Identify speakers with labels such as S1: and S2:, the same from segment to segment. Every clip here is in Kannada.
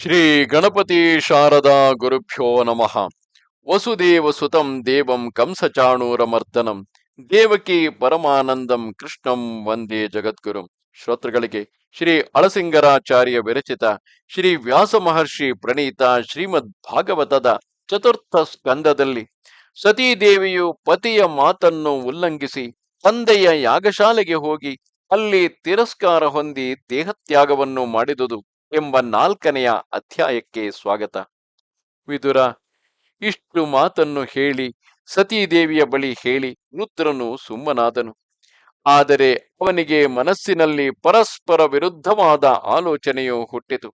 S1: ಶ್ರೀ ಗಣಪತಿ ಶಾರದಾ ಗುರುಭ್ಯೋ ನಮಃ. ವಸುದೇವ ಸುತಂ ದೇವಂ ಕಂಸಚಾಣೂರಮರ್ದನಂ ದೇವಕಿ ಪರಮಾನಂದಂ ಕೃಷ್ಣಂ ವಂದೇ ಜಗದ್ಗುರುಂ. ಶ್ರೋತೃಗಳಿಗೆ ಶ್ರೀ ಅಳಸಿಂಗರಾಚಾರ್ಯ ವಿರಚಿತ ಶ್ರೀ ವ್ಯಾಸ ಮಹರ್ಷಿ ಪ್ರಣೀತ ಶ್ರೀಮದ್ ಭಾಗವತದ ಚತುರ್ಥ ಸ್ಕಂದದಲ್ಲಿ ಸತೀದೇವಿಯು ಪತಿಯ ಮಾತನ್ನು ಉಲ್ಲಂಘಿಸಿ ತಂದೆಯ ಯಾಗಶಾಲೆಗೆ ಹೋಗಿ ಅಲ್ಲಿ ತಿರಸ್ಕಾರ ಹೊಂದಿ ದೇಹತ್ಯಾಗವನ್ನು ಮಾಡಿದುದು. ಎಂಬ ನಾಲ್ಕನೆಯ ಅಧ್ಯಾಯಕ್ಕೆ ಸ್ವಾಗತ. ವಿದುರ, ಇಷ್ಟು ಮಾತನ್ನು ಹೇಳಿ, ಸತೀದೇವಿಯ ಬಳಿ ಹೇಳಿ ರುದ್ರನು ಸುಮ್ಮನಾದನು. ಆದರೆ ಅವನಿಗೆ ಮನಸ್ಸಿನಲ್ಲಿ ಪರಸ್ಪರ ವಿರುದ್ಧವಾದ ಆಲೋಚನೆಯು ಹುಟ್ಟಿತು.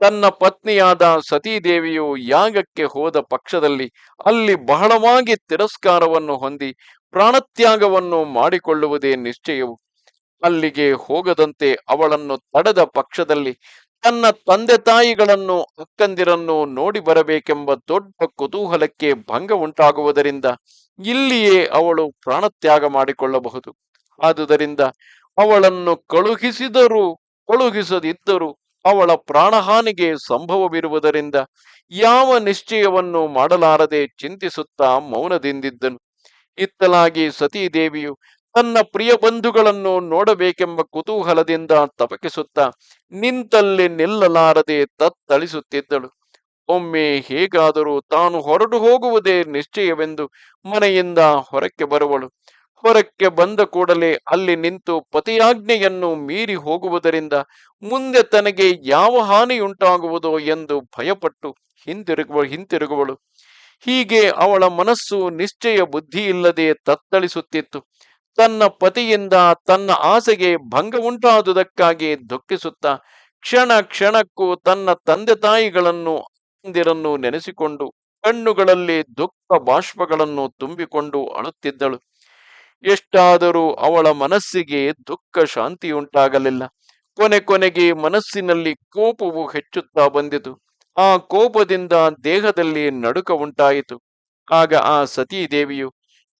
S1: ತನ್ನ ಪತ್ನಿಯಾದ ಸತೀದೇವಿಯು ಯಾಗಕ್ಕೆ ಹೋದ ಪಕ್ಷದಲ್ಲಿ ಅಲ್ಲಿ ಬಹಳವಾಗಿ ತಿರಸ್ಕಾರವನ್ನು ಹೊಂದಿ ಪ್ರಾಣತ್ಯಾಗವನ್ನು ಮಾಡಿಕೊಳ್ಳುವುದೇ ನಿಶ್ಚಯವು. ಅಲ್ಲಿಗೆ ಹೋಗದಂತೆ ಅವಳನ್ನು ತಡೆದ ಪಕ್ಷದಲ್ಲಿ ತನ್ನ ತಂದೆ ತಾಯಿಗಳನ್ನು ಅಕ್ಕಂದಿರನ್ನು ನೋಡಿ ಬರಬೇಕೆಂಬ ದೊಡ್ಡ ಕುತೂಹಲಕ್ಕೆ ಭಂಗ ಉಂಟಾಗುವುದರಿಂದ ಇಲ್ಲಿಯೇ ಅವಳು ಪ್ರಾಣತ್ಯಾಗ ಮಾಡಿಕೊಳ್ಳಬಹುದು. ಆದುದರಿಂದ ಅವಳನ್ನು ಕಳುಹಿಸಿದರೂ, ಕಳುಹಿಸದಿದ್ದರೂ ಅವಳ ಪ್ರಾಣಹಾನಿಗೆ ಸಂಭವವಿರುವುದರಿಂದ ಯಾವ ನಿಶ್ಚಯವನ್ನು ಮಾಡಲಾರದೆ ಚಿಂತಿಸುತ್ತಾ ಮೌನದಿಂದಿದ್ದನು. ಇತ್ತಲಾಗಿ ಸತೀದೇವಿಯು ತನ್ನ ಪ್ರಿಯ ಬಂಧುಗಳನ್ನು ನೋಡಬೇಕೆಂಬ ಕುತೂಹಲದಿಂದ ತಪಕಿಸುತ್ತಾ ನಿಂತಲ್ಲಿ ನಿಲ್ಲಲಾರದೆ ತತ್ತಳಿಸುತ್ತಿದ್ದಳು. ಒಮ್ಮೆ ಹೇಗಾದರೂ ತಾನು ಹೊರಟು ಹೋಗುವುದೇ ನಿಶ್ಚಯವೆಂದು ಮನೆಯಿಂದ ಹೊರಕ್ಕೆ ಬರುವಳು. ಹೊರಕ್ಕೆ ಬಂದ ಕೂಡಲೇ ಅಲ್ಲಿ ನಿಂತು ಪತಿಯಾಜ್ಞೆಯನ್ನು ಮೀರಿ ಹೋಗುವುದರಿಂದ ಮುಂದೆ ತನಗೆ ಯಾವ ಹಾನಿಯುಂಟಾಗುವುದೋ ಎಂದು ಭಯಪಟ್ಟು ಹಿಂತಿರುಗುವ ಹಿಂತಿರುಗುವಳು. ಹೀಗೆ ಅವಳ ಮನಸ್ಸು ನಿಶ್ಚಯ ಬುದ್ಧಿಯಿಲ್ಲದೆ ತತ್ತಳಿಸುತ್ತಿತ್ತು. ತನ್ನ ಪತಿಯಿಂದ ತನ್ನ ಆಸೆಗೆ ಭಂಗ ಉಂಟಾದುದಕ್ಕಾಗಿ ದುಃಖಿಸುತ್ತಾ ಕ್ಷಣ ಕ್ಷಣಕ್ಕೂ ತನ್ನ ತಂದೆ ತಾಯಿಗಳನ್ನು ಅಂದಿರನ್ನು ನೆನೆಸಿಕೊಂಡು ಕಣ್ಣುಗಳಲ್ಲಿ ದುಃಖ ಬಾಷ್ಪಗಳನ್ನು ತುಂಬಿಕೊಂಡು ಅಳುತ್ತಿದ್ದಳು. ಎಷ್ಟಾದರೂ ಅವಳ ಮನಸ್ಸಿಗೆ ದುಃಖ ಶಾಂತಿಯುಂಟಾಗಲಿಲ್ಲ. ಕೊನೆ ಕೊನೆಗೆ ಮನಸ್ಸಿನಲ್ಲಿ ಕೋಪವು ಹೆಚ್ಚುತ್ತಾ ಬಂದಿತು. ಆ ಕೋಪದಿಂದ ದೇಹದಲ್ಲಿ ನಡುಕ ಉಂಟಾಯಿತು. ಆಗ ಆ ಸತೀದೇವಿಯು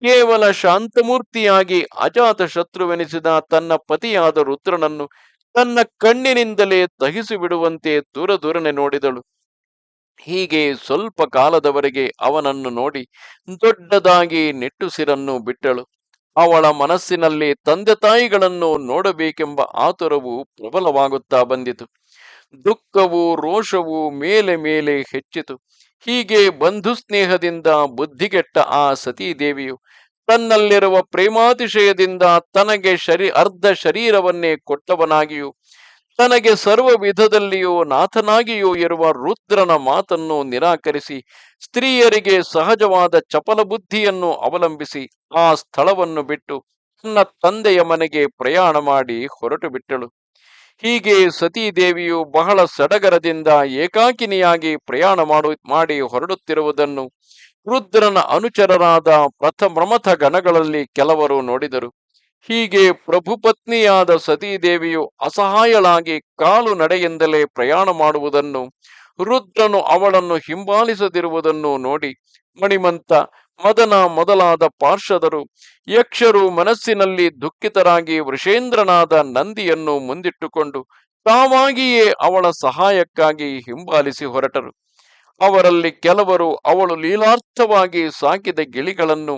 S1: ಕೇವಲ ಶಾಂತಮೂರ್ತಿಯಾಗಿ ಅಜಾತ ಶತ್ರುವೆನಿಸಿದ ತನ್ನ ಪತಿಯಾದ ರುದ್ರನನ್ನು ತನ್ನ ಕಣ್ಣಿನಿಂದಲೇ ದಹಿಸಿ ಬಿಡುವಂತೆ ದೂರ ದೂರನೆ ನೋಡಿದಳು. ಹೀಗೆ ಸ್ವಲ್ಪ ಕಾಲದವರೆಗೆ ಅವನನ್ನು ನೋಡಿ ದೊಡ್ಡದಾಗಿ ನಿಟ್ಟುಸಿರನ್ನು ಬಿಟ್ಟಳು. ಅವಳ ಮನಸ್ಸಿನಲ್ಲಿ ತಂದೆ ತಾಯಿಗಳನ್ನು ನೋಡಬೇಕೆಂಬ ಆತುರವು ಪ್ರಬಲವಾಗುತ್ತಾ ಬಂದಿತು. ದುಃಖವು ರೋಷವು ಮೇಲೆ ಮೇಲೆ ಹೆಚ್ಚಿತು. ಹೀಗೆ ಬಂಧು ಸ್ನೇಹದಿಂದ ಬುದ್ಧಿಗೆಟ್ಟ ಆ ಸತೀದೇವಿಯು ತನ್ನಲ್ಲಿರುವ ಪ್ರೇಮಾತಿಶಯದಿಂದ ತನಗೆ ಶರೀ ಅರ್ಧ ಶರೀರವನ್ನೇ ಕೊಟ್ಟವನಾಗಿಯೂ, ತನಗೆ ಸರ್ವ ವಿಧದಲ್ಲಿಯೂ ನಾಥನಾಗಿಯೂ ಇರುವ ರುದ್ರನ ಮಾತನ್ನು ನಿರಾಕರಿಸಿ, ಸ್ತ್ರೀಯರಿಗೆ ಸಹಜವಾದ ಚಪಲ ಬುದ್ಧಿಯನ್ನು ಅವಲಂಬಿಸಿ ಆ ಸ್ಥಳವನ್ನು ಬಿಟ್ಟು ತನ್ನ ತಂದೆಯ ಮನೆಗೆ ಪ್ರಯಾಣ ಮಾಡಿ ಹೊರಟು ಬಿಟ್ಟಳು. ಹೀಗೆ ಸತೀದೇವಿಯು ಬಹಳ ಸಡಗರದಿಂದ ಏಕಾಕಿನಿಯಾಗಿ ಪ್ರಯಾಣ ಮಾಡು, ಮಾಡಿ ಹೊರಡುತ್ತಿರುವುದನ್ನು ರುದ್ರನ ಅನುಚರರಾದ ಪ್ರಥಮಥ ಗಣಗಳಲ್ಲಿ ಕೆಲವರು ನೋಡಿದರು. ಹೀಗೆ ಪ್ರಭುಪತ್ನಿಯಾದ ಸತೀದೇವಿಯು ಅಸಹಾಯಳಾಗಿ ಕಾಲು ನಡೆಯಿಂದಲೇ ಪ್ರಯಾಣ ಮಾಡುವುದನ್ನು, ರುದ್ರನು ಅವಳನ್ನು ಹಿಂಬಾಲಿಸದಿರುವುದನ್ನು ನೋಡಿ ಮಣಿಮಂತ ಮದನ ಮೊದಲಾದ ಪಾರ್ಷದರು ಯಕ್ಷರು ಮನಸ್ಸಿನಲ್ಲಿ ದುಃಖಿತರಾಗಿ ವೃಷೇಂದ್ರನಾದ ನಂದಿಯನ್ನು ಮುಂದಿಟ್ಟುಕೊಂಡು ತಾವಾಗಿಯೇ ಅವಳ ಸಹಾಯಕ್ಕಾಗಿ ಹಿಂಬಾಲಿಸಿ ಹೊರಟರು. ಅವರಲ್ಲಿ ಕೆಲವರು ಅವಳು ಲೀಲಾರ್ಥವಾಗಿ ಸಾಕಿದ ಗಿಳಿಗಳನ್ನು,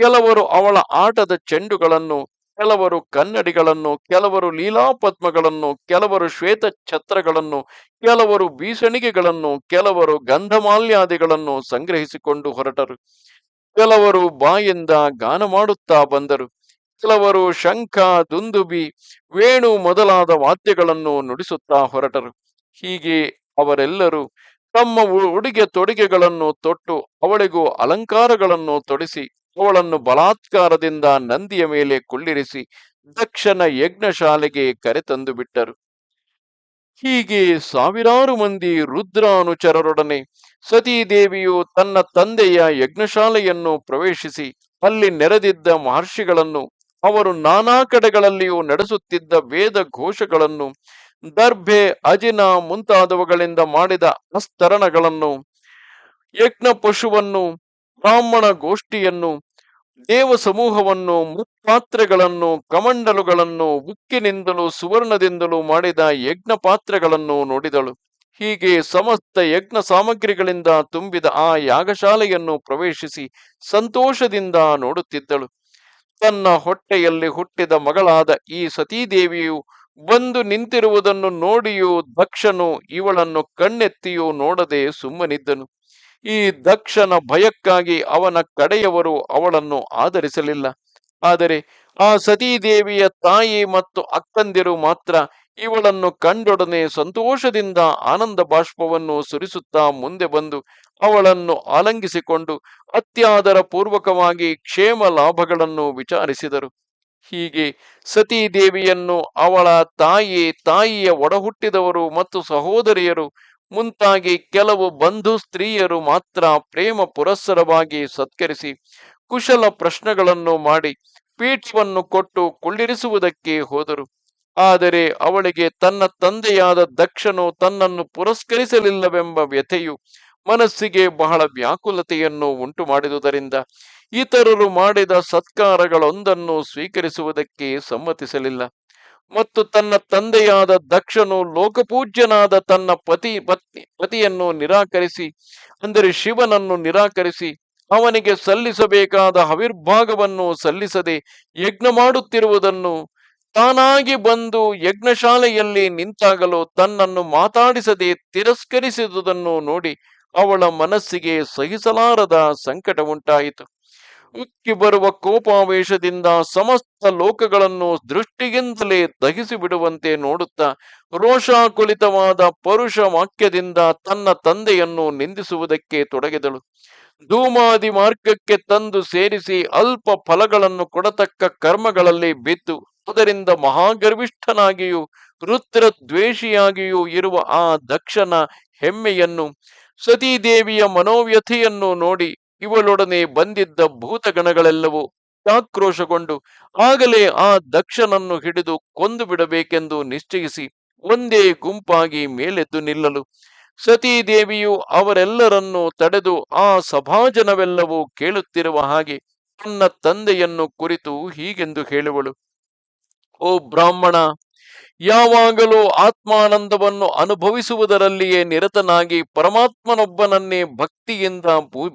S1: ಕೆಲವರು ಅವಳ ಆಟದ ಚೆಂಡುಗಳನ್ನು, ಕೆಲವರು ಕನ್ನಡಿಗಳನ್ನು, ಕೆಲವರು ಲೀಲಾಪದ್ಮಗಳನ್ನು, ಕೆಲವರು ಶ್ವೇತ ಛತ್ರಗಳನ್ನು ಕೆಲವರು ಬೀಸಣಿಗೆಗಳನ್ನು, ಕೆಲವರು ಗಂಧಮಾಲ್ಯಾದಿಗಳನ್ನು ಸಂಗ್ರಹಿಸಿಕೊಂಡು ಹೊರಟರು. ಕೆಲವರು ಬಾಯಿಂದ ಗಾನ ಮಾಡುತ್ತಾ ಬಂದರು. ಕೆಲವರು ಶಂಖ, ದುಂದುಬಿ, ವೇಣು ಮೊದಲಾದ ವಾದ್ಯಗಳನ್ನು ನುಡಿಸುತ್ತಾ ಹೊರಟರು. ಹೀಗೆ ಅವರೆಲ್ಲರೂ ತಮ್ಮ ಉಡುಗೆ ತೊಡುಗೆಗಳನ್ನು ತೊಟ್ಟು ಅವಳಿಗೂ ಅಲಂಕಾರಗಳನ್ನು ತೊಡಿಸಿ, ಅವಳನ್ನು ಬಲಾತ್ಕಾರದಿಂದ ನಂದಿಯ ಮೇಲೆ ಕುಳ್ಳಿರಿಸಿ ದಕ್ಷನ ಯಜ್ಞಶಾಲೆಗೆ ಕರೆತಂದು ಬಿಟ್ಟರು. ಹೀಗೆ ಸಾವಿರಾರು ಮಂದಿ ರುದ್ರಾನುಚರರೊಡನೆ ಸತೀದೇವಿಯು ತನ್ನ ತಂದೆಯ ಯಜ್ಞಶಾಲೆಯನ್ನು ಪ್ರವೇಶಿಸಿ ಅಲ್ಲಿ ನೆರೆದಿದ್ದ ಮಹರ್ಷಿಗಳನ್ನು, ಅವರು ನಾನಾ ಕಡೆಗಳಲ್ಲಿಯೂ ನಡೆಸುತ್ತಿದ್ದ ವೇದ ಘೋಷಗಳನ್ನು, ದರ್ಭೆ, ಅಜಿನ ಮುಂತಾದವುಗಳಿಂದ ಮಾಡಿದ ಅಸ್ತರಣಗಳನ್ನು ಯಜ್ಞ ಪಶುವನ್ನು, ಬ್ರಾಹ್ಮಣ ಗೋಷ್ಠಿಯನ್ನು, ದೇವ ಸಮೂಹವನ್ನು, ಮುತ್ಪಾತ್ರೆಗಳನ್ನು, ಕಮಂಡಲುಗಳನ್ನು, ಉಕ್ಕಿನಿಂದಲೂ ಸುವರ್ಣದಿಂದಲೂ ಮಾಡಿದ ಯಜ್ಞ ಪಾತ್ರೆಗಳನ್ನು ನೋಡಿದಳು. ಹೀಗೆ ಸಮಸ್ತ ಯಜ್ಞ ಸಾಮಗ್ರಿಗಳಿಂದ ತುಂಬಿದ ಆ ಯಾಗಶಾಲೆಯನ್ನು ಪ್ರವೇಶಿಸಿ ಸಂತೋಷದಿಂದ ನೋಡುತ್ತಿದ್ದಳು. ತನ್ನ ಹೊಟ್ಟೆಯಲ್ಲಿ ಹುಟ್ಟಿದ ಮಗಳಾದ ಈ ಸತೀದೇವಿಯು ಬಂದು ನಿಂತಿರುವುದನ್ನು ನೋಡಿಯೂ ದಕ್ಷನು ಇವಳನ್ನು ಕಣ್ಣೆತ್ತಿಯೂ ನೋಡದೆ ಸುಮ್ಮನಿದ್ದನು. ಈ ದಕ್ಷನ ಭಯಕ್ಕಾಗಿ ಅವನ ಕಡೆಯವರು ಅವಳನ್ನು ಆಧರಿಸಲಿಲ್ಲ. ಆದರೆ ಆ ಸತೀದೇವಿಯ ತಾಯಿ ಮತ್ತು ಅಕ್ಕಂದಿರು ಮಾತ್ರ ಇವಳನ್ನು ಕಂಡೊಡನೆ ಸಂತೋಷದಿಂದ ಆನಂದ ಬಾಷ್ಪವನ್ನು ಸುರಿಸುತ್ತಾ ಮುಂದೆ ಬಂದು ಅವಳನ್ನು ಆಲಂಗಿಸಿಕೊಂಡು ಅತ್ಯಾದರ ಪೂರ್ವಕವಾಗಿ ಕ್ಷೇಮ ಲಾಭಗಳನ್ನು ವಿಚಾರಿಸಿದರು. ಹೀಗೆ ಸತೀದೇವಿಯನ್ನು ಅವಳ ತಾಯಿ ತಾಯಿಯ ಒಡಹುಟ್ಟಿದವರು ಮತ್ತು ಸಹೋದರಿಯರು ಮುಂತಾಗಿ ಕೆಲವು ಬಂಧು ಸ್ತ್ರೀಯರು ಮಾತ್ರ ಪ್ರೇಮ ಪುರಸ್ಸರವಾಗಿ ಸತ್ಕರಿಸಿ ಕುಶಲ ಪ್ರಶ್ನೆಗಳನ್ನು ಮಾಡಿ ಪೀಠವನ್ನು ಕೊಟ್ಟು ಕುಳ್ಳಿರಿಸುವುದಕ್ಕೆ ಹೋದರು. ಆದರೆ ಅವಳಿಗೆ ತನ್ನ ತಂದೆಯಾದ ದಕ್ಷನು ತನ್ನನ್ನು ಪುರಸ್ಕರಿಸಲಿಲ್ಲವೆಂಬ ವ್ಯಥೆಯು ಮನಸ್ಸಿಗೆ ಬಹಳ ವ್ಯಾಕುಲತೆಯನ್ನು ಉಂಟು ಮಾಡಿದುದರಿಂದ ಇತರರು ಮಾಡಿದ ಸತ್ಕಾರಗಳೊಂದನ್ನು ಸ್ವೀಕರಿಸುವುದಕ್ಕೆ ಸಮ್ಮತಿಸಲಿಲ್ಲ. ಮತ್ತು ತನ್ನ ತಂದೆಯಾದ ದಕ್ಷನು ಲೋಕಪೂಜ್ಯನಾದ ತನ್ನ ಪತಿ, ಪತ್ನಿ, ಪತಿಯನ್ನು ನಿರಾಕರಿಸಿ, ಅಂದರೆ ಶಿವನನ್ನು ನಿರಾಕರಿಸಿ, ಅವನಿಗೆ ಸಲ್ಲಿಸಬೇಕಾದ ಹವಿರ್ಭಾಗವನ್ನು ಸಲ್ಲಿಸದೆ ಯಜ್ಞ ಮಾಡುತ್ತಿರುವುದನ್ನು ತಾನಾಗಿ ಬಂದು ಯಜ್ಞಶಾಲೆಯಲ್ಲಿ ನಿಂತಾಗಲು ತನ್ನನ್ನು ಮಾತಾಡಿಸದೆ ತಿರಸ್ಕರಿಸಿದುದನ್ನು ನೋಡಿ ಅವಳ ಮನಸ್ಸಿಗೆ ಸಹಿಸಲಾರದ ಸಂಕಟ ಉಂಟಾಯಿತು. ಉಕ್ಕಿ ಬರುವ ಕೋಪಾವೇಶದಿಂದ ಸಮಸ್ತ ಲೋಕಗಳನ್ನು ದೃಷ್ಟಿಗಿಂತಲೇ ದಹಿಸಿ ಬಿಡುವಂತೆ ನೋಡುತ್ತಾ ರೋಷಾಕುಲಿತವಾದ ಪರುಷ ವಾಕ್ಯದಿಂದ ತನ್ನ ತಂದೆಯನ್ನು ನಿಂದಿಸುವುದಕ್ಕೆ ತೊಡಗಿದಳು. ಧೂಮಾದಿ ಮಾರ್ಗಕ್ಕೆ ತಂದು ಸೇರಿಸಿ ಅಲ್ಪ ಫಲಗಳನ್ನು ಕೊಡತಕ್ಕ ಕರ್ಮಗಳಲ್ಲಿ ಬಿದ್ದು ಅದರಿಂದ ಮಹಾಗರ್ವಿಷ್ಠನಾಗಿಯೂ ರುದ್ರ ದ್ವೇಷಿಯಾಗಿಯೂ ಇರುವ ಆ ದಕ್ಷನ ಹೆಮ್ಮೆಯನ್ನು, ಸತೀದೇವಿಯ ಮನೋವ್ಯಥೆಯನ್ನು ನೋಡಿ ಇವಳೊಡನೆ ಬಂದಿದ್ದ ಭೂತಗಣಗಳೆಲ್ಲವೂ ಆಕ್ರೋಶಗೊಂಡು ಆಗಲೇ ಆ ದಕ್ಷನನ್ನು ಹಿಡಿದು ಕೊಂದು ಬಿಡಬೇಕೆಂದು ನಿಶ್ಚಯಿಸಿ ಒಂದೇ ಗುಂಪಾಗಿ ಮೇಲೆದ್ದು ನಿಲ್ಲಲು. ಸತೀದೇವಿಯು ಅವರೆಲ್ಲರನ್ನು ತಡೆದು ಆ ಸಭಾಜನವೆಲ್ಲವೂ ಕೇಳುತ್ತಿರುವ ಹಾಗೆ ತನ್ನ ತಂದೆಯನ್ನು ಕುರಿತು ಹೀಗೆಂದು ಹೇಳುವಳು. ಓ ಬ್ರಾಹ್ಮಣ, ಯಾವಾಗಲೂ ಆತ್ಮಾನಂದವನ್ನು ಅನುಭವಿಸುವುದರಲ್ಲಿಯೇ ನಿರತನಾಗಿ ಪರಮಾತ್ಮನೊಬ್ಬನನ್ನೇ ಭಕ್ತಿಯಿಂದ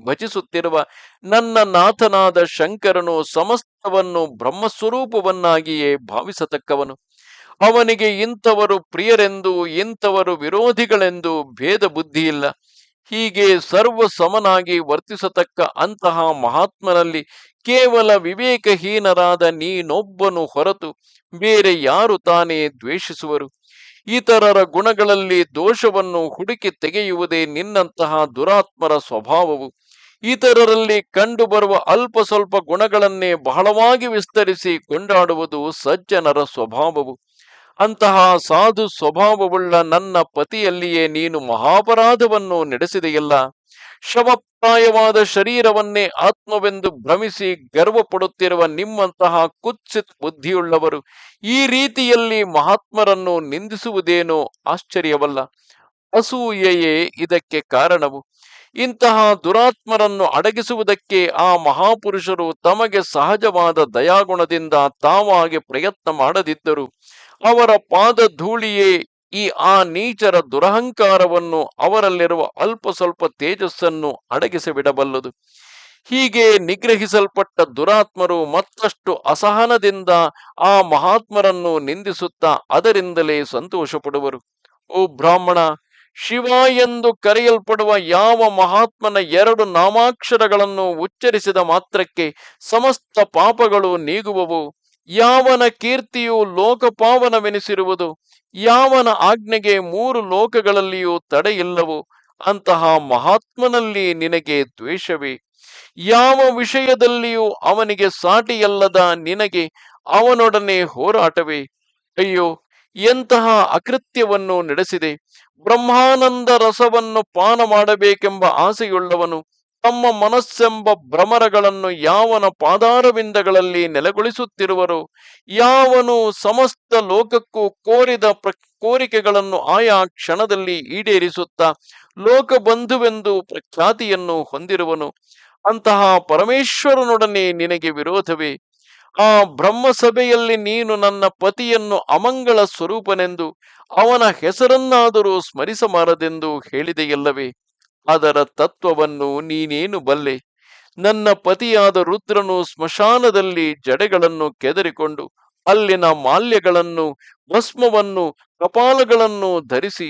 S1: ಭಜಿಸುತ್ತಿರುವ ನನ್ನ ನಾಥನಾದ ಶಂಕರನು ಸಮಸ್ತವನ್ನು ಬ್ರಹ್ಮಸ್ವರೂಪವನ್ನಾಗಿಯೇ ಭಾವಿಸತಕ್ಕವನು. ಅವನಿಗೆ ಇಂಥವರು ಪ್ರಿಯರೆಂದು, ಇಂಥವರು ವಿರೋಧಿಗಳೆಂದು ಭೇದ ಬುದ್ಧಿಯಿಲ್ಲ. ಹೀಗೆ ಸರ್ವ ಸಮನಾಗಿ ವರ್ತಿಸತಕ್ಕ ಅಂತಹ ಮಹಾತ್ಮನಲ್ಲಿ ಕೇವಲ ವಿವೇಕಹೀನರಾದ ನೀನೊಬ್ಬನು ಹೊರತು ಬೇರೆ ಯಾರು ತಾನೇ ದ್ವೇಷಿಸುವರು? ಇತರರ ಗುಣಗಳಲ್ಲಿ ದೋಷವನ್ನು ಹುಡುಕಿ ತೆಗೆಯುವುದೇ ನಿನ್ನಂತಹ ದುರಾತ್ಮರ ಸ್ವಭಾವವು. ಇತರರಲ್ಲಿ ಕಂಡುಬರುವ ಅಲ್ಪ ಸ್ವಲ್ಪ ಗುಣಗಳನ್ನೇ ಬಹಳವಾಗಿ ವಿಸ್ತರಿಸಿ ಕೊಂಡಾಡುವುದು ಸಜ್ಜನರ ಸ್ವಭಾವವು. ಅಂತಹ ಸಾಧು ಸ್ವಭಾವವುಳ್ಳ ನನ್ನ ಪತಿಯಲ್ಲಿಯೇ ನೀನು ಮಹಾಪರಾಧವನ್ನು ನಡೆಸಿದೆಯಲ್ಲ? ಶವಪ್ರಾಯವಾದ ಶರೀರವನ್ನೇ ಆತ್ಮವೆಂದು ಭ್ರಮಿಸಿ ಗರ್ವ ಪಡುತ್ತಿರುವ ನಿಮ್ಮಂತಹ ಕುತ್ಸಿತ ಬುದ್ಧಿಯುಳ್ಳವರು ಈ ರೀತಿಯಲ್ಲಿ ಮಹಾತ್ಮರನ್ನು ನಿಂದಿಸುವುದೇನೋ ಆಶ್ಚರ್ಯವಲ್ಲ? ಅಸೂಯೆಯೇ ಇದಕ್ಕೆ ಕಾರಣವು. ಇಂತಹ ದುರಾತ್ಮರನ್ನು ಅಡಗಿಸುವುದಕ್ಕೆ ಆ ಮಹಾಪುರುಷರು ತಮಗೆ ಸಹಜವಾದ ದಯಾಗುಣದಿಂದ ತಾವಾಗಿ ಪ್ರಯತ್ನ ಮಾಡದಿದ್ದರು. ಅವರ ಪಾದ ಧೂಳಿಯೇ ಈ ಆ ನೀಚರ ದುರಹಂಕಾರವನ್ನು ಅವರಲ್ಲಿರುವ ಅಲ್ಪ ಸ್ವಲ್ಪ ತೇಜಸ್ಸನ್ನು ಅಡಗಿಸಿ ಬಿಡಬಲ್ಲದು. ಹೀಗೆ ನಿಗ್ರಹಿಸಲ್ಪಟ್ಟ ದುರಾತ್ಮರು ಮತ್ತಷ್ಟು ಅಸಹನದಿಂದ ಆ ಮಹಾತ್ಮರನ್ನು ನಿಂದಿಸುತ್ತಾ ಅದರಿಂದಲೇ ಸಂತೋಷ ಪಡುವರು ಓ ಬ್ರಾಹ್ಮಣ, ಶಿವ ಎಂದು ಕರೆಯಲ್ಪಡುವ ಯಾವ ಮಹಾತ್ಮನ ಎರಡು ನಾಮಾಕ್ಷರಗಳನ್ನು ಉಚ್ಚರಿಸಿದ ಮಾತ್ರಕ್ಕೆ ಸಮಸ್ತ ಪಾಪಗಳು ನೀಗುವವು. ಯಾವನ ಕೀರ್ತಿಯು ಲೋಕಪಾವನವೆನಿಸಿರುವುದು, ಯಾವನ ಆಜ್ಞೆಗೆ ಮೂರು ಲೋಕಗಳಲ್ಲಿಯೂ ತಡೆಯಿಲ್ಲವು, ಅಂತಹ ಮಹಾತ್ಮನಲ್ಲಿ ನಿನಗೆ ದ್ವೇಷವೇ? ಯಾವ ವಿಷಯದಲ್ಲಿಯೂ ಅವನಿಗೆ ಸಾಟಿಯಲ್ಲದ ನಿನಗೆ ಅವನೊಡನೆ ಹೋರಾಟವೇ? ಅಯ್ಯೋ, ಎಂತಹ ಅಕೃತ್ಯವನ್ನು ನಡೆಸಿದೆ. ಬ್ರಹ್ಮಾನಂದ ರಸವನ್ನು ಪಾನ ಮಾಡಬೇಕೆಂಬ ಆಸೆಯುಳ್ಳವನು ತಮ್ಮ ಮನಸ್ಸೆಂಬ ಭ್ರಮರಗಳನ್ನು ಯಾವನ ಪಾದಾರವಿಂದಗಳಲ್ಲಿ ನೆಲೆಗೊಳಿಸುತ್ತಿರುವರು, ಯಾವನು ಸಮಸ್ತ ಲೋಕಕ್ಕೂ ಕೋರಿದ ಪ್ರ, ಕೋರಿಕೆಗಳನ್ನು ಆಯಾ ಕ್ಷಣದಲ್ಲಿ ಈಡೇರಿಸುತ್ತಾ ಲೋಕಬಂಧುವೆಂದು ಪ್ರಖ್ಯಾತಿಯನ್ನು ಹೊಂದಿರುವನು. ಅಂತಹ ಪರಮೇಶ್ವರನೊಡನೆ ನಿನಗೆ ವಿರೋಧವೇ. ಆ ಬ್ರಹ್ಮಸಭೆಯಲ್ಲಿ ನೀನು ನನ್ನ ಪತಿಯನ್ನು ಅಮಂಗಳ ಸ್ವರೂಪನೆಂದು, ಅವನ ಹೆಸರನ್ನಾದರೂ ಸ್ಮರಿಸಬಾರದೆಂದು ಹೇಳಿದೆಯಲ್ಲವೇ. ಅದರ ತತ್ವವನ್ನು ನೀನೇನು ಬಲ್ಲೆ? ನನ್ನ ಪತಿಯಾದ ರುದ್ರನು ಸ್ಮಶಾನದಲ್ಲಿ ಜಡೆಗಳನ್ನು ಕೆದರಿಕೊಂಡು ಅಲ್ಲಿನ ಮಾಲ್ಯಗಳನ್ನು, ಭಸ್ಮವನ್ನು, ಕಪಾಲಗಳನ್ನು ಧರಿಸಿ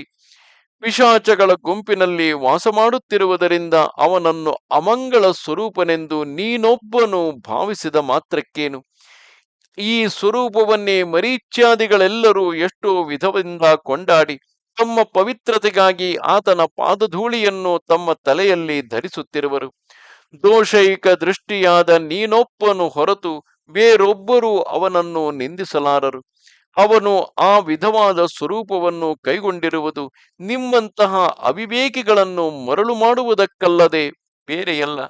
S1: ಪಿಶಾಚಗಳ ಗುಂಪಿನಲ್ಲಿ ವಾಸ ಮಾಡುತ್ತಿರುವುದರಿಂದ ಅವನನ್ನು ಅಮಂಗಳ ಸ್ವರೂಪನೆಂದು ನೀನೊಬ್ಬನು ಭಾವಿಸಿದ ಮಾತ್ರಕ್ಕೇನು? ಈ ಸ್ವರೂಪವನ್ನೇ ಮರೀಚ್ಯಾದಿಗಳೆಲ್ಲರೂ ಎಷ್ಟೋ ವಿಧದಿಂದ ಕೊಂಡಾಡಿ ತಮ್ಮ ಪವಿತ್ರತೆಗಾಗಿ ಆತನ ಪಾದಧೂಳಿಯನ್ನು ತಮ್ಮ ತಲೆಯಲ್ಲಿ ಧರಿಸುತ್ತಿರುವರು. ದೋಷೈಕ ದೃಷ್ಟಿಯಾದ ನೀನೊಪ್ಪನು ಹೊರತು ಬೇರೊಬ್ಬರೂ ಅವನನ್ನು ನಿಂದಿಸಲಾರರು. ಅವನು ಆ ವಿಧವಾದ ಸ್ವರೂಪವನ್ನು ಕೈಗೊಂಡಿರುವುದು ನಿಮ್ಮಂತಹ ಅವಿವೇಕಿಗಳನ್ನು ಮರಳು ಮಾಡುವುದಕ್ಕಲ್ಲದೆ ಬೇರೆಯಲ್ಲ.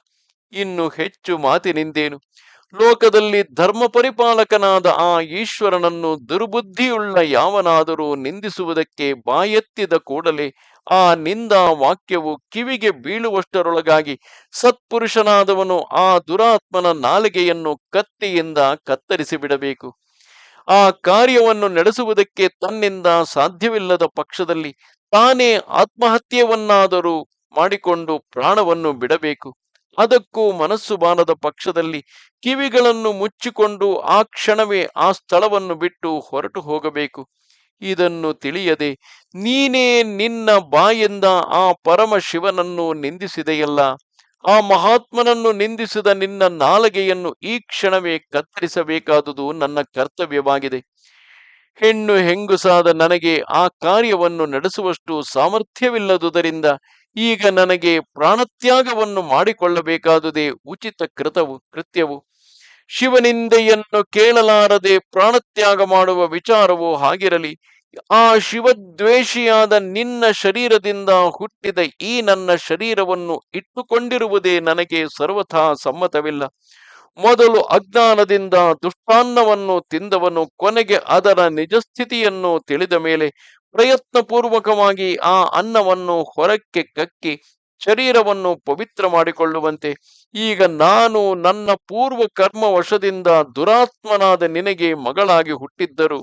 S1: ಇನ್ನು ಹೆಚ್ಚು ಮಾತಿನಿಂದೇನು? ಲೋಕದಲ್ಲಿ ಧರ್ಮ ಪರಿಪಾಲಕನಾದ ಆ ಈಶ್ವರನನ್ನು ದುರ್ಬುದ್ಧಿಯುಳ್ಳ ಯಾವನಾದರೂ ನಿಂದಿಸುವುದಕ್ಕೆ ಬಾಯೆತ್ತಿದ ಕೂಡಲೇ ಆ ನಿಂದಾ ವಾಕ್ಯವು ಕಿವಿಗೆ ಬೀಳುವಷ್ಟರೊಳಗಾಗಿ ಸತ್ಪುರುಷನಾದವನು ಆ ದುರಾತ್ಮನ ನಾಲಿಗೆಯನ್ನು ಕತ್ತಿಯಿಂದ ಕತ್ತರಿಸಿ ಬಿಡಬೇಕು ಆ ಕಾರ್ಯವನ್ನು ನಡೆಸುವುದಕ್ಕೆ ತನ್ನಿಂದ ಸಾಧ್ಯವಿಲ್ಲದ ಪಕ್ಷದಲ್ಲಿ ತಾನೇ ಆತ್ಮಹತ್ಯವನ್ನಾದರೂ ಮಾಡಿಕೊಂಡು ಪ್ರಾಣವನ್ನು ಬಿಡಬೇಕು. ಅದಕ್ಕೂ ಮನಸ್ಸು ಬಾನದ ಪಕ್ಷದಲ್ಲಿ ಕಿವಿಗಳನ್ನು ಮುಚ್ಚಿಕೊಂಡು ಆ ಕ್ಷಣವೇ ಆ ಸ್ಥಳವನ್ನು ಬಿಟ್ಟು ಹೊರಟು ಹೋಗಬೇಕು. ಇದನ್ನು ತಿಳಿಯದೆ, ನೀನೇ ನಿನ್ನ ಬಾಯಿಂದ ಆ ಪರಮ ಶಿವನನ್ನು ನಿಂದಿಸಿದೆಯಲ್ಲ? ಆ ಮಹಾತ್ಮನನ್ನು ನಿಂದಿಸಿದ ನಿನ್ನ ನಾಲಗೆಯನ್ನು ಈ ಕ್ಷಣವೇ ಕತ್ತರಿಸಬೇಕಾದುದು ನನ್ನ ಕರ್ತವ್ಯವಾಗಿದೆ. ಹೆಣ್ಣು ಹೆಂಗುಸಾದ ನನಗೆ ಆ ಕಾರ್ಯವನ್ನು ನಡೆಸುವಷ್ಟು ಸಾಮರ್ಥ್ಯವಿಲ್ಲದುದರಿಂದ ಈಗ ನನಗೆ ಪ್ರಾಣತ್ಯಾಗವನ್ನು ಮಾಡಿಕೊಳ್ಳಬೇಕಾದುದೇ ಉಚಿತ ಕೃತವು, ಕೃತ್ಯವು. ಶಿವನಿಂದೆಯನ್ನು ಕೇಳಲಾರದೆ ಪ್ರಾಣತ್ಯಾಗ ಮಾಡುವ ವಿಚಾರವು ಹಾಗಿರಲಿ. ಆ ಶಿವದ್ವೇಷಿಯಾದ ನಿನ್ನ ಶರೀರದಿಂದ ಹುಟ್ಟಿದ ಈ ನನ್ನ ಶರೀರವನ್ನು ಇಟ್ಟುಕೊಂಡಿರುವುದೇ ನನಗೆ ಸರ್ವಥಾ ಸಮ್ಮತವಿಲ್ಲ. ಮೊದಲು ಅಜ್ಞಾನದಿಂದ ದುಷ್ಟಾನ್ನವನ್ನು ತಿಂದವನು ಕೊನೆಗೆ ಅದರ ನಿಜಸ್ಥಿತಿಯನ್ನು ತಿಳಿದ ಮೇಲೆ ಪ್ರಯತ್ನಪೂರ್ವಕವಾಗಿ ಆ ಅನ್ನವನ್ನು ಹೊರಕ್ಕೆ ಕಕ್ಕಿ ಶರೀರವನ್ನು ಪವಿತ್ರ ಮಾಡಿಕೊಳ್ಳುವಂತೆ, ಈಗ ನಾನು ನನ್ನ ಪೂರ್ವ ಕರ್ಮ ವಶದಿಂದ ದುರಾತ್ಮನಾದ ನಿನಗೆ ಮಗಳಾಗಿ ಹುಟ್ಟಿದ್ದರು.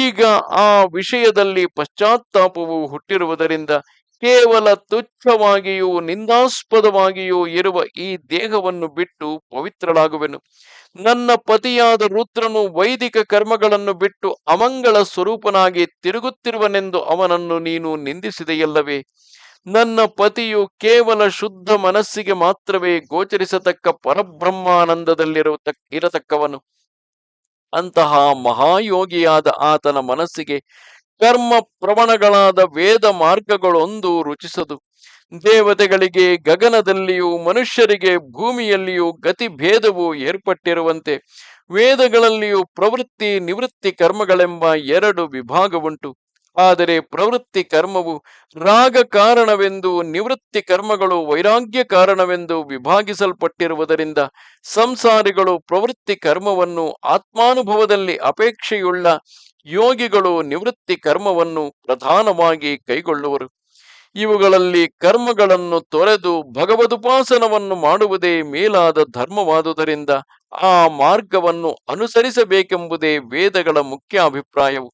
S1: ಈಗ ಆ ವಿಷಯದಲ್ಲಿ ಪಶ್ಚಾತ್ತಾಪವು ಹುಟ್ಟಿರುವುದರಿಂದ ಕೇವಲ ತುಚ್ಛವಾಗಿಯೂ ನಿಂದಾಸ್ಪದವಾಗಿಯೂ ಇರುವ ಈ ದೇಹವನ್ನು ಬಿಟ್ಟು ಪವಿತ್ರಳಾಗುವೆನು. ನನ್ನ ಪತಿಯಾದ ರುದ್ರನು ವೈದಿಕ ಕರ್ಮಗಳನ್ನು ಬಿಟ್ಟು ಅಮಂಗಳ ಸ್ವರೂಪನಾಗಿ ತಿರುಗುತ್ತಿರುವನೆಂದು ಅವನನ್ನು ನೀನು ನಿಂದಿಸಿದೆಯಲ್ಲವೇ? ನನ್ನ ಪತಿಯು ಕೇವಲ ಶುದ್ಧ ಮನಸ್ಸಿಗೆ ಮಾತ್ರವೇ ಗೋಚರಿಸತಕ್ಕ ಪರಬ್ರಹ್ಮಾನಂದದಲ್ಲಿರುವ ಇರತಕ್ಕವನು. ಅಂತಹ ಮಹಾಯೋಗಿಯಾದ ಆತನ ಮನಸ್ಸಿಗೆ ಕರ್ಮ ಪ್ರವಣಗಳಾದ ವೇದ ಮಾರ್ಗಗಳೊಂದು ರುಚಿಸದು. ದೇವತೆಗಳಿಗೆ ಗಗನದಲ್ಲಿಯೂ ಮನುಷ್ಯರಿಗೆ ಭೂಮಿಯಲ್ಲಿಯೂ ಗತಿ ಭೇದವು ಏರ್ಪಟ್ಟಿರುವಂತೆ ವೇದಗಳಲ್ಲಿಯೂ ಪ್ರವೃತ್ತಿ ನಿವೃತ್ತಿ ಕರ್ಮಗಳೆಂಬ ಎರಡು ವಿಭಾಗವುಂಟು. ಆದರೆ ಪ್ರವೃತ್ತಿ ಕರ್ಮವು ರಾಗ ಕಾರಣವೆಂದು ನಿವೃತ್ತಿ ಕರ್ಮಗಳು ವೈರಾಗ್ಯ ಕಾರಣವೆಂದು ವಿಭಾಗಿಸಲ್ಪಟ್ಟಿರುವುದರಿಂದ ಸಂಸಾರಿಗಳು ಪ್ರವೃತ್ತಿ ಕರ್ಮವನ್ನು ಆತ್ಮಾನುಭವದಲ್ಲಿ ಅಪೇಕ್ಷೆಯುಳ್ಳ ಯೋಗಿಗಳು ನಿವೃತ್ತಿ ಕರ್ಮವನ್ನು ಪ್ರಧಾನವಾಗಿ ಕೈಗೊಳ್ಳುವರು. ಇವುಗಳಲ್ಲಿ ಕರ್ಮಗಳನ್ನು ತೊರೆದು ಭಗವದುಪಾಸನವನ್ನು ಮಾಡುವುದೇ ಮೇಲಾದ ಧರ್ಮವಾದುದರಿಂದ ಆ ಮಾರ್ಗವನ್ನು ಅನುಸರಿಸಬೇಕೆಂಬುದೇ ವೇದಗಳ ಮುಖ್ಯ ಅಭಿಪ್ರಾಯವು.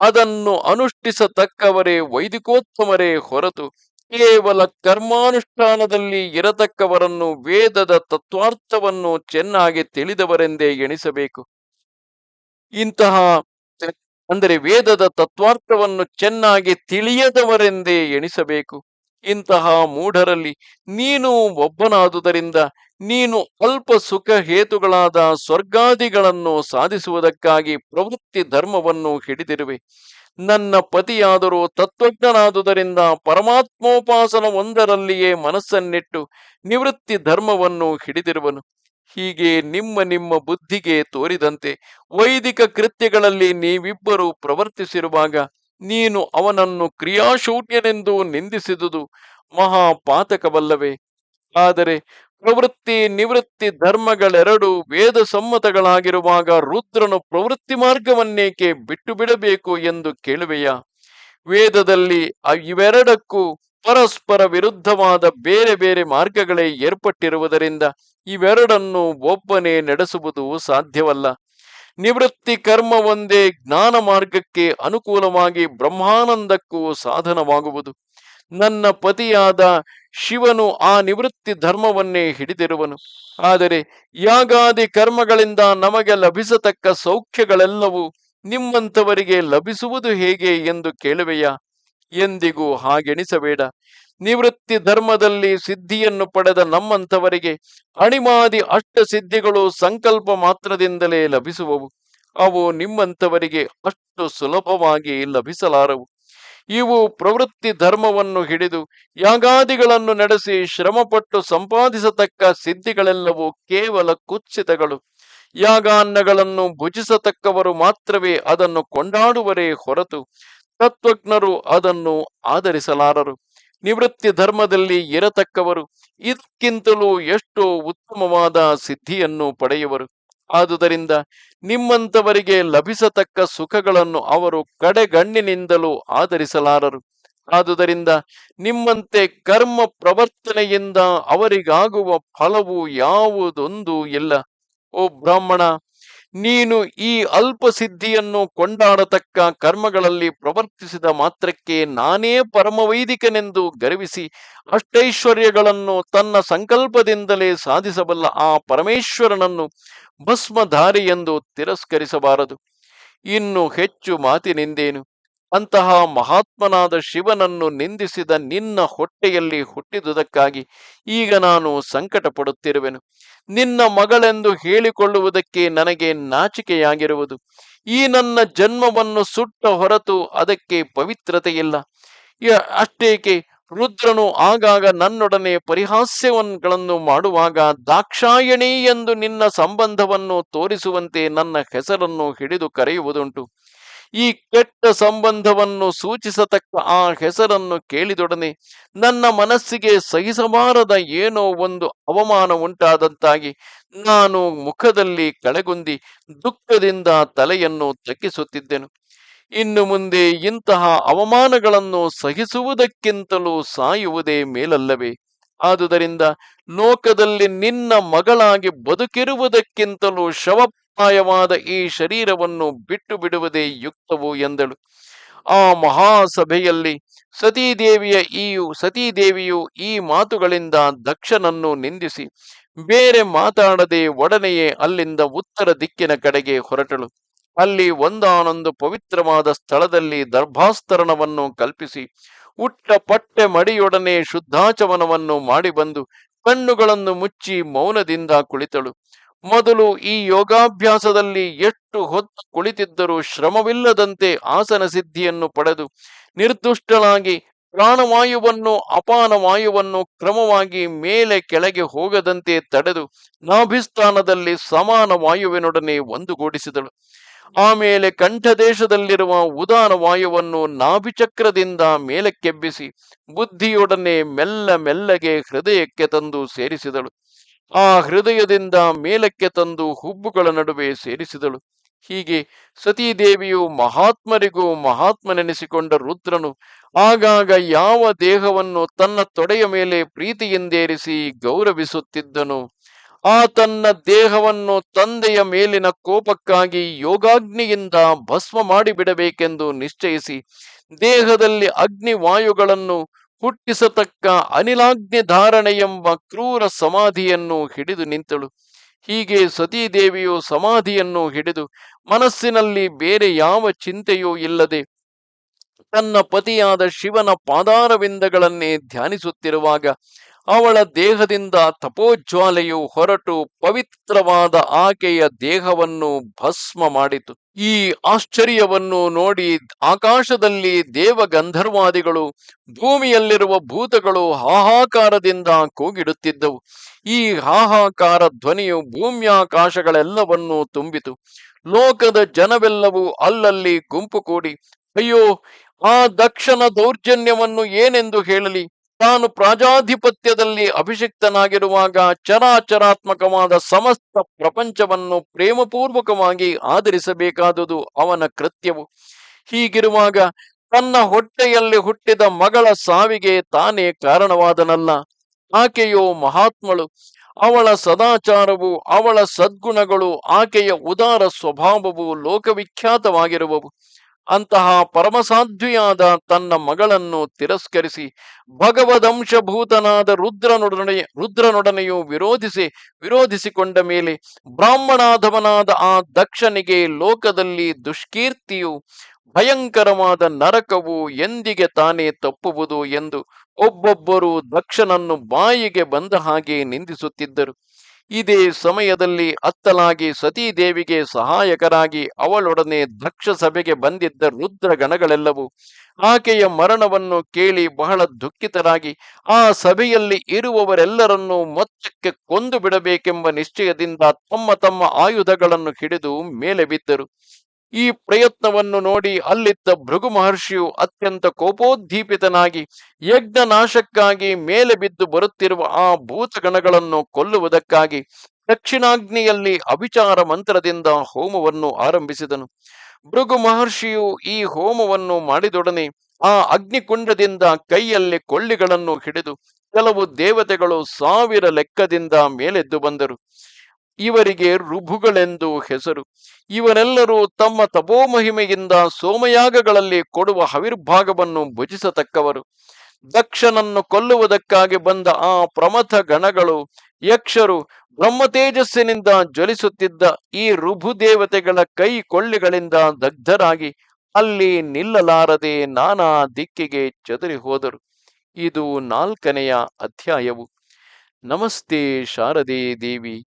S1: ಅದನ್ನು ಅನುಷ್ಠಿಸತಕ್ಕವರೇ ವೈದಿಕೋತ್ತಮರೇ ಹೊರತು ಕೇವಲ ಕರ್ಮಾನುಷ್ಠಾನದಲ್ಲಿ ಇರತಕ್ಕವರನ್ನು ವೇದದ ತತ್ವಾರ್ಥವನ್ನು ಚೆನ್ನಾಗಿ ತಿಳಿದವರೆಂದೇ ಎಣಿಸಬೇಕು. ಇಂತಹ ಅಂದರೆ ವೇದದ ತತ್ವಾರ್ಥವನ್ನು ಚೆನ್ನಾಗಿ ತಿಳಿಯದವರೆಂದೇ ಎಣಿಸಬೇಕು. ಇಂತಹ ಮೂಢರಲ್ಲಿ ನೀನು ಒಬ್ಬನಾದುದರಿಂದ ನೀನು ಅಲ್ಪ ಸುಖ ಹೇತುಗಳಾದ ಸ್ವರ್ಗಾದಿಗಳನ್ನು ಸಾಧಿಸುವುದಕ್ಕಾಗಿ ಪ್ರವೃತ್ತಿ ಧರ್ಮವನ್ನು ಹಿಡಿದಿರುವೆ. ನನ್ನ ಪತಿಯಾದರೂ ತತ್ವಜ್ಞನಾದುದರಿಂದ ಪರಮಾತ್ಮೋಪಾಸನ ಒಂದರಲ್ಲಿಯೇ ಮನಸ್ಸನ್ನಿಟ್ಟು ನಿವೃತ್ತಿ ಧರ್ಮವನ್ನು ಹಿಡಿದಿರುವನು. ಹೀಗೆ ನಿಮ್ಮ ನಿಮ್ಮ ಬುದ್ಧಿಗೆ ತೋರಿದಂತೆ ವೈದಿಕ ಕೃತ್ಯಗಳಲ್ಲಿ ನೀವಿಬ್ಬರು ಪ್ರವರ್ತಿಸಿರುವಾಗ ನೀನು ಅವನನ್ನು ಕ್ರಿಯಾಶೂನ್ಯನೆಂದು ನಿಂದಿಸಿದುದು ಮಹಾಪಾತಕವಲ್ಲವೇ. ಆದರೆ ಪ್ರವೃತ್ತಿ ನಿವೃತ್ತಿ ಧರ್ಮಗಳೆರಡು ವೇದ ಸಮ್ಮತಗಳಾಗಿರುವಾಗ ರುದ್ರನು ಪ್ರವೃತ್ತಿ ಮಾರ್ಗವನ್ನೇಕೆ ಬಿಟ್ಟು ಬಿಡಬೇಕು ಎಂದು ಕೇಳುವೆಯ? ವೇದದಲ್ಲಿ ಇವೆರಡಕ್ಕೂ ಪರಸ್ಪರ ವಿರುದ್ಧವಾದ ಬೇರೆ ಬೇರೆ ಮಾರ್ಗಗಳೇ ಏರ್ಪಟ್ಟಿರುವುದರಿಂದ ಇವೆರಡನ್ನು ಒಬ್ಬನೇ ನಡೆಸುವುದು ಸಾಧ್ಯವಲ್ಲ. ನಿವೃತ್ತಿ ಕರ್ಮ ಒಂದೇ ಜ್ಞಾನ ಮಾರ್ಗಕ್ಕೆ ಅನುಕೂಲವಾಗಿ ಬ್ರಹ್ಮಾನಂದಕ್ಕೂ ಸಾಧನವಾಗುವುದು. ನನ್ನ ಪತಿಯಾದ ಶಿವನು ಆ ನಿವೃತ್ತಿ ಧರ್ಮವನ್ನೇ ಹಿಡಿದಿರುವನು. ಆದರೆ ಯಾಗಾದಿ ಕರ್ಮಗಳಿಂದ ನಮಗೆ ಲಭಿಸತಕ್ಕ ಸೌಖ್ಯಗಳೆಲ್ಲವೂ ನಿಮ್ಮಂಥವರಿಗೆ ಲಭಿಸುವುದು ಹೇಗೆ ಎಂದು ಕೇಳುವೆಯಾ? ಎಂದಿಗೂ ಹಾಗೆಣಿಸಬೇಡ ನಿವೃತ್ತಿ ಧರ್ಮದಲ್ಲಿ ಸಿದ್ಧಿಯನ್ನು ಪಡೆದ ನಮ್ಮಂಥವರಿಗೆ ಅಣಿಮಾದಿ ಅಷ್ಟ ಸಿದ್ಧಿಗಳು ಸಂಕಲ್ಪ ಮಾತ್ರದಿಂದಲೇ ಲಭಿಸುವವು. ಅವು ನಿಮ್ಮಂಥವರಿಗೆ ಅಷ್ಟು ಸುಲಭವಾಗಿ ಲಭಿಸಲಾರವು. ಇವು ಪ್ರವೃತ್ತಿ ಧರ್ಮವನ್ನು ಹಿಡಿದು ಯಾಗಾದಿಗಳನ್ನು ನಡೆಸಿ ಶ್ರಮಪಟ್ಟು ಸಂಪಾದಿಸತಕ್ಕ ಸಿದ್ಧಿಗಳೆಲ್ಲವೂ ಕೇವಲ ಕುತ್ಸಿತಗಳು. ಯಾಗಾನ್ನಗಳನ್ನು ಭುಜಿಸತಕ್ಕವರು ಮಾತ್ರವೇ ಅದನ್ನು ಕೊಂಡಾಡುವರೇ ಹೊರತು ತತ್ವಜ್ಞರು ಅದನ್ನು ಆಧರಿಸಲಾರರು. ನಿವೃತ್ತಿ ಧರ್ಮದಲ್ಲಿ ಇರತಕ್ಕವರು ಇದಕ್ಕಿಂತಲೂ ಎಷ್ಟೋ ಉತ್ತಮವಾದ ಸಿದ್ಧಿಯನ್ನು ಪಡೆಯುವರು. ಆದುದರಿಂದ ನಿಮ್ಮಂಥವರಿಗೆ ಲಭಿಸತಕ್ಕ ಸುಖಗಳನ್ನು ಅವರು ಕಡೆಗಣ್ಣಿನಿಂದಲೂ ಆಧರಿಸಲಾರರು. ಆದುದರಿಂದ ನಿಮ್ಮಂತೆ ಕರ್ಮ ಪ್ರವರ್ತನೆಯಿಂದ ಅವರಿಗಾಗುವ ಫಲವು ಯಾವುದೊಂದು ಇಲ್ಲ. ಓ ಬ್ರಾಹ್ಮಣ ನೀನು ಈ ಅಲ್ಪ ಸಿದ್ಧಿಯನ್ನು ಕೊಂಡಾಡತಕ್ಕ ಕರ್ಮಗಳಲ್ಲಿ ಪ್ರವರ್ತಿಸಿದ ಮಾತ್ರಕ್ಕೆ ನಾನೇ ಪರಮವೈದಿಕನೆಂದು ಗರ್ವಿಸಿ ಅಷ್ಟೈಶ್ವರ್ಯಗಳನ್ನು ತನ್ನ ಸಂಕಲ್ಪದಿಂದಲೇ ಸಾಧಿಸಬಲ್ಲ ಆ ಪರಮೇಶ್ವರನನ್ನು ಭಸ್ಮಧಾರಿ ಎಂದು ತಿರಸ್ಕರಿಸಬಾರದು. ಇನ್ನು ಹೆಚ್ಚು ಮಾತಿನಿಂದೇನು? ಅಂತಹ ಮಹಾತ್ಮನಾದ ಶಿವನನ್ನು ನಿಂದಿಸಿದ ನಿನ್ನ ಹೊಟ್ಟೆಯಲ್ಲಿ ಹುಟ್ಟಿದುದಕ್ಕಾಗಿ ಈಗ ನಾನು ಸಂಕಟ ಪಡುತ್ತಿರುವೆನು ನಿನ್ನ ಮಗಳೆಂದು ಹೇಳಿಕೊಳ್ಳುವುದಕ್ಕೆ ನನಗೆ ನಾಚಿಕೆಯಾಗಿರುವುದು. ಈ ನನ್ನ ಜನ್ಮವನ್ನು ಸುಟ್ಟ ಹೊರತು ಅದಕ್ಕೆ ಪವಿತ್ರತೆಯಿಲ್ಲ. ಯ- ಅಷ್ಟೇಕೆ? ರುದ್ರನು ಆಗಾಗ ನನ್ನೊಡನೆ ಪರಿಹಾಸ್ಯವನ್ನು ಮಾಡುವಾಗ ದಾಕ್ಷಾಯಣಿ ಎಂದು ನಿನ್ನ ಸಂಬಂಧವನ್ನು ತೋರಿಸುವಂತೆ ನನ್ನ ಹೆಸರನ್ನು ಹಿಡಿದು ಕರೆಯುವುದುಂಟು. ಈ ಕೆಟ್ಟ ಸಂಬಂಧವನ್ನು ಸೂಚಿಸತಕ್ಕ ಆ ಹೆಸರನ್ನು ಕೇಳಿದೊಡನೆ ನನ್ನ ಮನಸ್ಸಿಗೆ ಸಹಿಸಬಾರದ ಏನೋ ಒಂದು ಅವಮಾನ ಉಂಟಾದಂತಾಗಿ ನಾನು ಮುಖದಲ್ಲಿ ಕಳೆಗುಂದಿ ದುಃಖದಿಂದ ತಲೆಯನ್ನು ತಗ್ಗಿಸುತ್ತಿದ್ದೆನು ಇನ್ನು ಮುಂದೆ ಇಂತಹ ಅವಮಾನಗಳನ್ನು ಸಹಿಸುವುದಕ್ಕಿಂತಲೂ ಸಾಯುವುದೇ ಮೇಲಲ್ಲವೇ? ಆದುದರಿಂದ ಲೋಕದಲ್ಲಿ ನಿನ್ನ ಮಗಳಾಗಿ ಬದುಕಿರುವುದಕ್ಕಿಂತಲೂ ಶವಪ್ರಾಯವಾದ ಈ ಶರೀರವನ್ನು ಬಿಟ್ಟು ಬಿಡುವುದೇ ಯುಕ್ತವು ಎಂದಳು. ಆ ಮಹಾಸಭೆಯಲ್ಲಿ ಸತೀದೇವಿಯ ಈ ಸತೀದೇವಿಯು ಈ ಮಾತುಗಳಿಂದ ದಕ್ಷನನ್ನು ನಿಂದಿಸಿ ಬೇರೆ ಮಾತಾಡದೆ ಒಡನೆಯೇ ಅಲ್ಲಿಂದ ಉತ್ತರ ದಿಕ್ಕಿನ ಕಡೆಗೆ ಹೊರಟಳು. ಅಲ್ಲಿ ಒಂದಾನೊಂದು ಪವಿತ್ರವಾದ ಸ್ಥಳದಲ್ಲಿ ದರ್ಭಾಸ್ತರಣವನ್ನು ಕಲ್ಪಿಸಿ ಉಟ್ಟ ಪಟ್ಟೆ ಮಡಿಯೊಡನೆ ಶುದ್ಧಾಚಮನವನ್ನು ಮಾಡಿ ಬಂದು ಕಣ್ಣುಗಳನ್ನು ಮುಚ್ಚಿ ಮೌನದಿಂದ ಕುಳಿತಳು. ಮೊದಲು ಈ ಯೋಗಾಭ್ಯಾಸದಲ್ಲಿ ಎಷ್ಟು ಹೊತ್ತು ಕುಳಿತಿದ್ದರೂ ಶ್ರಮವಿಲ್ಲದಂತೆ ಆಸನ ಸಿದ್ಧಿಯನ್ನು ಪಡೆದು ನಿರ್ದುಷ್ಟಳಾಗಿ ಪ್ರಾಣವಾಯುವನ್ನು ಅಪಾನ ವಾಯುವನ್ನು ಕ್ರಮವಾಗಿ ಮೇಲೆ ಕೆಳಗೆ ಹೋಗದಂತೆ ತಡೆದು ನಾಭಿಸ್ಥಾನದಲ್ಲಿ ಸಮಾನ ವಾಯುವಿನೊಡನೆ ಒಂದುಗೂಡಿಸಿದಳು. ಆಮೇಲೆ ಕಂಠದೇಶದಲ್ಲಿರುವ ಉದಾನ ವಾಯುವನ್ನು ನಾಭಿಚಕ್ರದಿಂದ ಮೇಲಕ್ಕೆಬ್ಬಿಸಿ ಬುದ್ಧಿಯೊಡನೆ ಮೆಲ್ಲ ಮೆಲ್ಲಗೆ ಹೃದಯಕ್ಕೆ ತಂದು ಸೇರಿಸಿದಳು. ಆ ಹೃದಯದಿಂದ ಮೇಲಕ್ಕೆ ತಂದು ಹುಬ್ಬುಗಳ ನಡುವೆ ಸೇರಿಸಿದಳು. ಹೀಗೆ ಸತೀದೇವಿಯು ಮಹಾತ್ಮರಿಗೂ ಮಹಾತ್ಮನೆನಿಸಿಕೊಂಡ ರುದ್ರನು ಆಗಾಗ ಯಾವ ದೇಹವನ್ನು ತನ್ನ ತೊಡೆಯ ಮೇಲೆ ಪ್ರೀತಿಯಿಂದೇರಿಸಿ ಗೌರವಿಸುತ್ತಿದ್ದನು, ಆ ತನ್ನ ದೇಹವನ್ನು ತಂದೆಯ ಮೇಲಿನ ಕೋಪಕ್ಕಾಗಿ ಯೋಗಾಗ್ನಿಯಿಂದ ಭಸ್ಮ ಮಾಡಿಬಿಡಬೇಕೆಂದು ನಿಶ್ಚಯಿಸಿ ದೇಹದಲ್ಲಿ ಅಗ್ನಿ ವಾಯುಗಳನ್ನು ಹುಟ್ಟಿಸತಕ್ಕ ಅನಿಲಾಗ್ನಿ ಧಾರಣೆ ಎಂಬ ಕ್ರೂರ ಸಮಾಧಿಯನ್ನು ಹಿಡಿದು ನಿಂತಳು. ಹೀಗೆ ಸತೀದೇವಿಯು ಸಮಾಧಿಯನ್ನು ಹಿಡಿದು ಮನಸ್ಸಿನಲ್ಲಿ ಬೇರೆ ಯಾವ ಚಿಂತೆಯೂ ಇಲ್ಲದೆ ತನ್ನ ಪತಿಯಾದ ಶಿವನ ಪಾದಾರವಿಂದಗಳನ್ನೇ ಧ್ಯಾನಿಸುತ್ತಿರುವಾಗ ಅವಳ ದೇಹದಿಂದ ತಪೋಜ್ವಾಲೆಯು ಹೊರಟು ಪವಿತ್ರವಾದ ಆಕೆಯ ದೇಹವನ್ನು ಭಸ್ಮ ಮಾಡಿತು. ಈ ಆಶ್ಚರ್ಯವನ್ನು ನೋಡಿ ಆಕಾಶದಲ್ಲಿ ದೇವ ಗಂಧರ್ವಾದಿಗಳು ಭೂಮಿಯಲ್ಲಿರುವ ಭೂತಗಳು ಹಾಹಾಕಾರದಿಂದ ಕೂಗಿಡುತ್ತಿದ್ದವು. ಈ ಹಾಹಾಕಾರ ಧ್ವನಿಯು ಭೂಮ್ಯಾಕಾಶಗಳೆಲ್ಲವನ್ನೂ ತುಂಬಿತು. ಲೋಕದ ಜನವೆಲ್ಲವೂ ಅಲ್ಲಲ್ಲಿ ಗುಂಪು ಕೂಡಿ ಅಯ್ಯೋ, ಆ ದಕ್ಷನ ದೌರ್ಜನ್ಯವನ್ನು ಏನೆಂದು ಹೇಳಲಿ? ತಾನು ಪ್ರಾಜಾಧಿಪತ್ಯದಲ್ಲಿ ಅಭಿಷಿಕ್ತನಾಗಿರುವಾಗ ಚರಾಚರಾತ್ಮಕವಾದ ಸಮಸ್ತ ಪ್ರಪಂಚವನ್ನು ಪ್ರೇಮಪೂರ್ವಕವಾಗಿ ಆಧರಿಸಬೇಕಾದುದು ಅವನ ಕೃತ್ಯವು. ಹೀಗಿರುವಾಗ ತನ್ನ ಹೊಟ್ಟೆಯಲ್ಲಿ ಹುಟ್ಟಿದ ಮಗಳ ಸಾವಿಗೆ ತಾನೇ ಕಾರಣವಾದನಲ್ಲ. ಆಕೆಯೋ ಮಹಾತ್ಮಳು. ಅವಳ ಸದಾಚಾರವು, ಅವಳ ಸದ್ಗುಣಗಳು, ಆಕೆಯ ಉದಾರ ಸ್ವಭಾವವು ಲೋಕವಿಖ್ಯಾತವಾಗಿರುವವು. ಅಂತಹ ಪರಮಸಾಧ್ವಿಯಾದ ತನ್ನ ಮಗಳನ್ನು ತಿರಸ್ಕರಿಸಿ ಭಗವದಂಶಭೂತನಾದ ರುದ್ರನೊಡನೆ, ರುದ್ರನೊಡನೆಯೂ ವಿರೋಧಿಸಿ, ವಿರೋಧಿಸಿಕೊಂಡ ಮೇಲೆ ಬ್ರಾಹ್ಮಣಾಧವನಾದ ಆ ದಕ್ಷನಿಗೆ ಲೋಕದಲ್ಲಿ ದುಷ್ಕೀರ್ತಿಯು, ಭಯಂಕರವಾದ ನರಕವು ಎಂದಿಗೆ ತಾನೇ ತಪ್ಪುವುದು ಎಂದು ಒಬ್ಬೊಬ್ಬರು ದಕ್ಷನನ್ನು ಬಾಯಿಗೆ ಬಂದ ಹಾಗೆ ನಿಂದಿಸುತ್ತಿದ್ದರು. ಇದೇ ಸಮಯದಲ್ಲಿ ಅತ್ತಲಾಗಿ ಸತೀದೇವಿಗೆ ಸಹಾಯಕರಾಗಿ ಅವಳೊಡನೆ ದಕ್ಷ ಸಭೆಗೆ ಬಂದಿದ್ದ ರುದ್ರ ಗಣಗಳೆಲ್ಲವೂ ಆಕೆಯ ಮರಣವನ್ನು ಕೇಳಿ ಬಹಳ ದುಃಖಿತರಾಗಿ ಆ ಸಭೆಯಲ್ಲಿ ಇರುವವರೆಲ್ಲರನ್ನೂ ಮೊತ್ತಕ್ಕೆ ಕೊಂದು ಬಿಡಬೇಕೆಂಬ ನಿಶ್ಚಯದಿಂದ ತಮ್ಮ ತಮ್ಮ ಆಯುಧಗಳನ್ನು ಹಿಡಿದು ಮೇಲೆ ಬಿದ್ದರು. ಈ ಪ್ರಯತ್ನವನ್ನು ನೋಡಿ ಅಲ್ಲಿದ್ದ ಭೃಗು ಮಹರ್ಷಿಯು ಅತ್ಯಂತ ಕೋಪೋದ್ದೀಪಿತನಾಗಿ ಯಜ್ಞನಾಶಕ್ಕಾಗಿ ಮೇಲೆ ಬಿದ್ದು ಬರುತ್ತಿರುವ ಆ ಭೂತಗಣಗಳನ್ನು ಕೊಲ್ಲುವುದಕ್ಕಾಗಿ ದಕ್ಷಿಣಾಗ್ನಿಯಲ್ಲಿ ಅಭಿಚಾರ ಮಂತ್ರದಿಂದ ಹೋಮವನ್ನು ಆರಂಭಿಸಿದನು. ಭೃಗು ಮಹರ್ಷಿಯು ಈ ಹೋಮವನ್ನು ಮಾಡಿದೊಡನೆ ಆ ಅಗ್ನಿಕುಂಡದಿಂದ ಕೈಯಲ್ಲಿ ಕೊಳ್ಳಿಗಳನ್ನು ಹಿಡಿದು ಕೆಲವು ದೇವತೆಗಳು ಸಾವಿರ ಲೆಕ್ಕದಿಂದ ಮೇಲೆದ್ದು ಬಂದರು. ಇವರಿಗೆ ರುಭುಗಳೆಂದು ಹೆಸರು. ಇವರೆಲ್ಲರೂ ತಮ್ಮ ತಪೋಮಹಿಮೆಯಿಂದ ಸೋಮಯಾಗಗಳಲ್ಲಿ ಕೊಡುವ ಹವಿರ್ಭಾಗವನ್ನು ಭುಜಿಸತಕ್ಕವರು. ದಕ್ಷನನ್ನು ಕೊಲ್ಲುವುದಕ್ಕಾಗಿ ಬಂದ ಆ ಪ್ರಮಥ ಗಣಗಳು, ಯಕ್ಷರು ಬ್ರಹ್ಮತೇಜಸ್ಸಿನಿಂದ ಜ್ವಲಿಸುತ್ತಿದ್ದ ಈ ರುಭು ದೇವತೆಗಳ ಕೈ ಕೊಳ್ಳಿಗಳಿಂದ ದಗ್ಧರಾಗಿ ಅಲ್ಲಿ ನಿಲ್ಲಲಾರದೆ ನಾನಾ ದಿಕ್ಕಿಗೆ ಚದುರಿ ಹೋದರು. ಇದು ನಾಲ್ಕನೆಯ ಅಧ್ಯಾಯವು. ನಮಸ್ತೆ ಶಾರದೆ ದೇವಿ.